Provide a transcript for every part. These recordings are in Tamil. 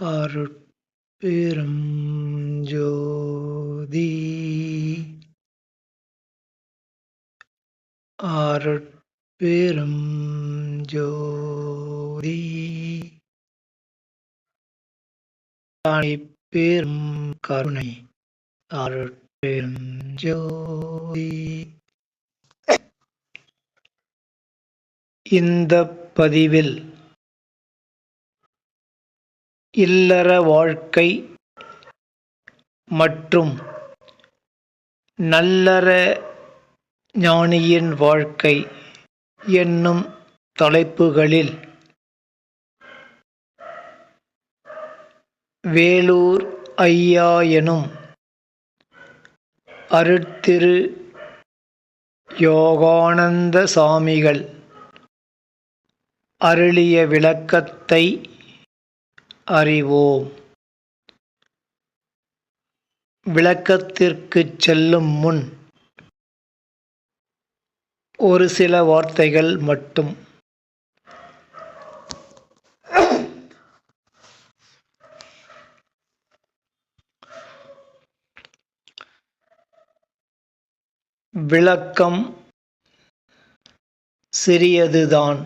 அருட்பெரும் ஜோதி. அருட்பெரும் ஜோதி. பெரும் கருணை. அருட்பெரும் ஜோதி. இந்த பதிவில் இல்லற வாழ்க்கை மற்றும் நல்லற ஞானியின் வாழ்க்கை என்னும் தலைப்புகளில் வேலூர் ஐயா எனும் அருட்திரு யோகானந்த சாமிகள் அருளிய விளக்கத்தை அறிவோம். விளக்கத்திற்குச் செல்லும் முன் ஒரு சில வார்த்தைகள் மட்டும். விளக்கம் சிறியதுதான்.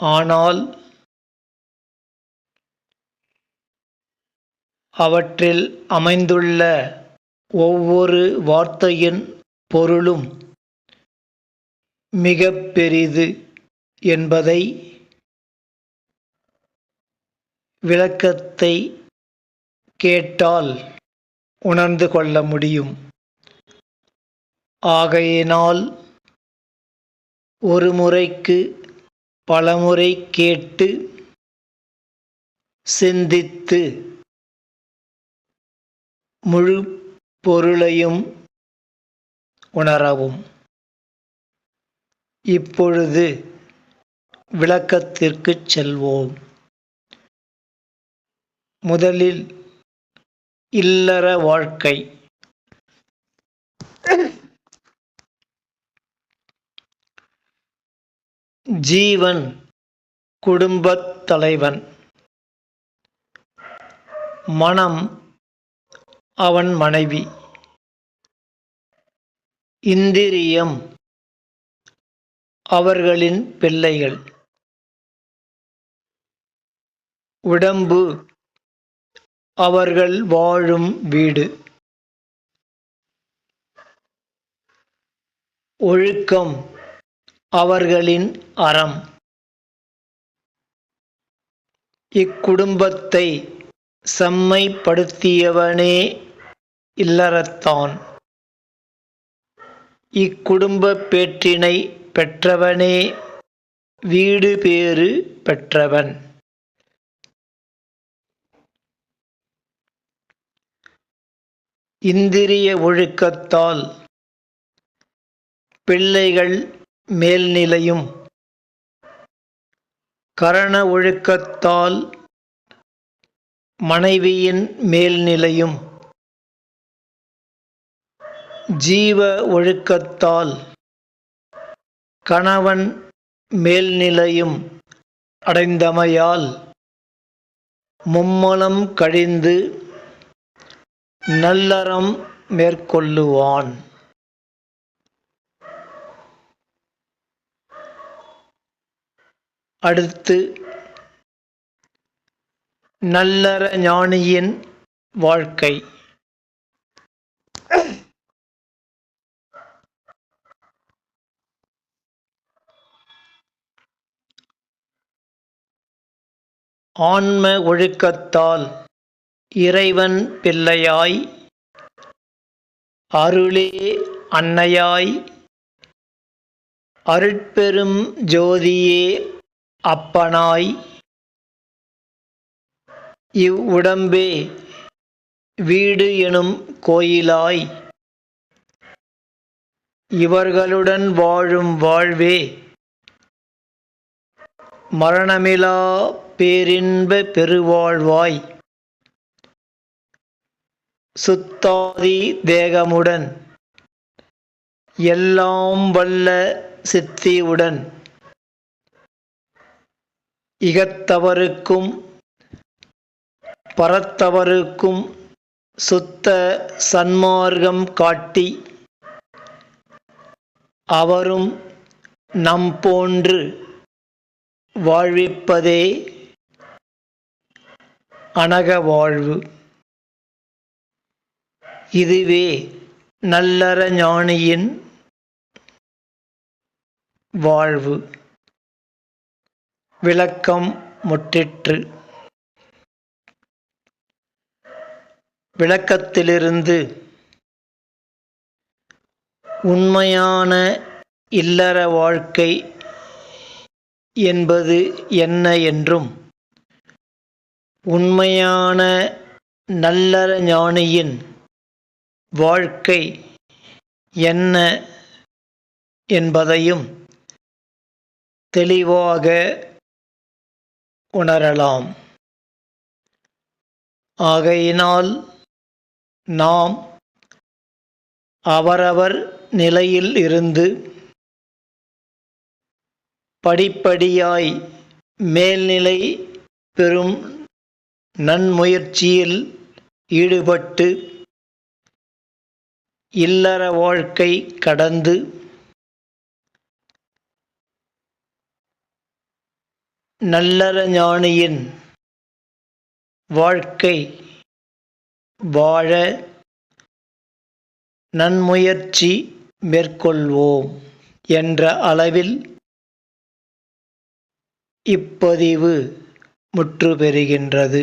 ஆனால் அவற்றில் அமைந்துள்ள ஒவ்வொரு வார்த்தையின் பொருளும் மிகப் பெரிது என்பதை விளக்கத்தை கேட்டால் உணர்ந்து கொள்ள முடியும். ஆகையினால் ஒரு முறைக்கு பலமுறை கேட்டு சிந்தித்து முழு பொருளையும் உணரவும். இப்பொழுது விளக்கத்திற்குச் செல்வோம். முதலில் இல்லற வாழ்க்கை. ஜீவன் குடும்பத் தலைவன். மனம் அவன் மனைவி. இந்திரியம். அவர்களின் பிள்ளைகள். உடம்பு. அவர்கள் வாழும் வீடு. ஒழுக்கம். அவர்களின் அறம். இக்குடும்பத்தை செம்மைப்படுத்தியவனே இல்லறத்தான். இக்குடும்பப் பேற்றினை பெற்றவனே வீடு பேறு பெற்றவன். இந்திரிய ஒழுக்கத்தால் பிள்ளைகள் மேல்நிலையும் கரண ஒழுக்கத்தால் மனைவியின் மேல்நிலையும். ஜீவ ஒழுக்கத்தால் கணவன் மேல்நிலையும் அடைந்தமையால் மும்மலம் கழிந்து நல்லறம் மேற்கொள்ளுவான். அடுத்து நல்லற ஞானியின் வாழ்க்கை. ஆன்ம ஒழுக்கத்தால் இறைவன் பிள்ளையாய் அருளே அன்னையாய் அருட்பெரும் ஜோதியே அப்பனாய். இவ்வுடம்பே வீடு எனும் கோயிலாய் இவர்களுடன் வாழும் வாழ்வே மரணமிலா பேரின்ப பெருவாழ்வாய். சுத்தாதி தேகமுடன். எல்லாம் வல்ல சித்தியுடன். இகத்தவருக்கும் பரத்தவருக்கும் சுத்த சன்மார்க்கம் காட்டி அவரும் நம் போன்று வாழ்விப்பதே அனக வாழ்வு இதுவே நல்லற ஞானியின் வாழ்வு. விளக்கம் முற்றிற்று. விளக்கத்திலிருந்து உண்மையான இல்லற வாழ்க்கை என்பது என்ன என்றும் உண்மையான நல்லற ஞானியின் வாழ்க்கை என்ன என்பதையும் தெளிவாக உணரலாம். ஆகையினால் நாம் அவரவர் நிலையில் இருந்து படிப்படியாய் மேல்நிலை பெறும் நன்முயற்சியில் ஈடுபட்டு இல்லற வாழ்க்கை கடந்து நல்லற ஞானியின் வாழ்க்கை வாழ நன்முயற்சி மேற்கொள்வோம் என்ற அளவில் இப்பதிவு முற்று பெறுகின்றது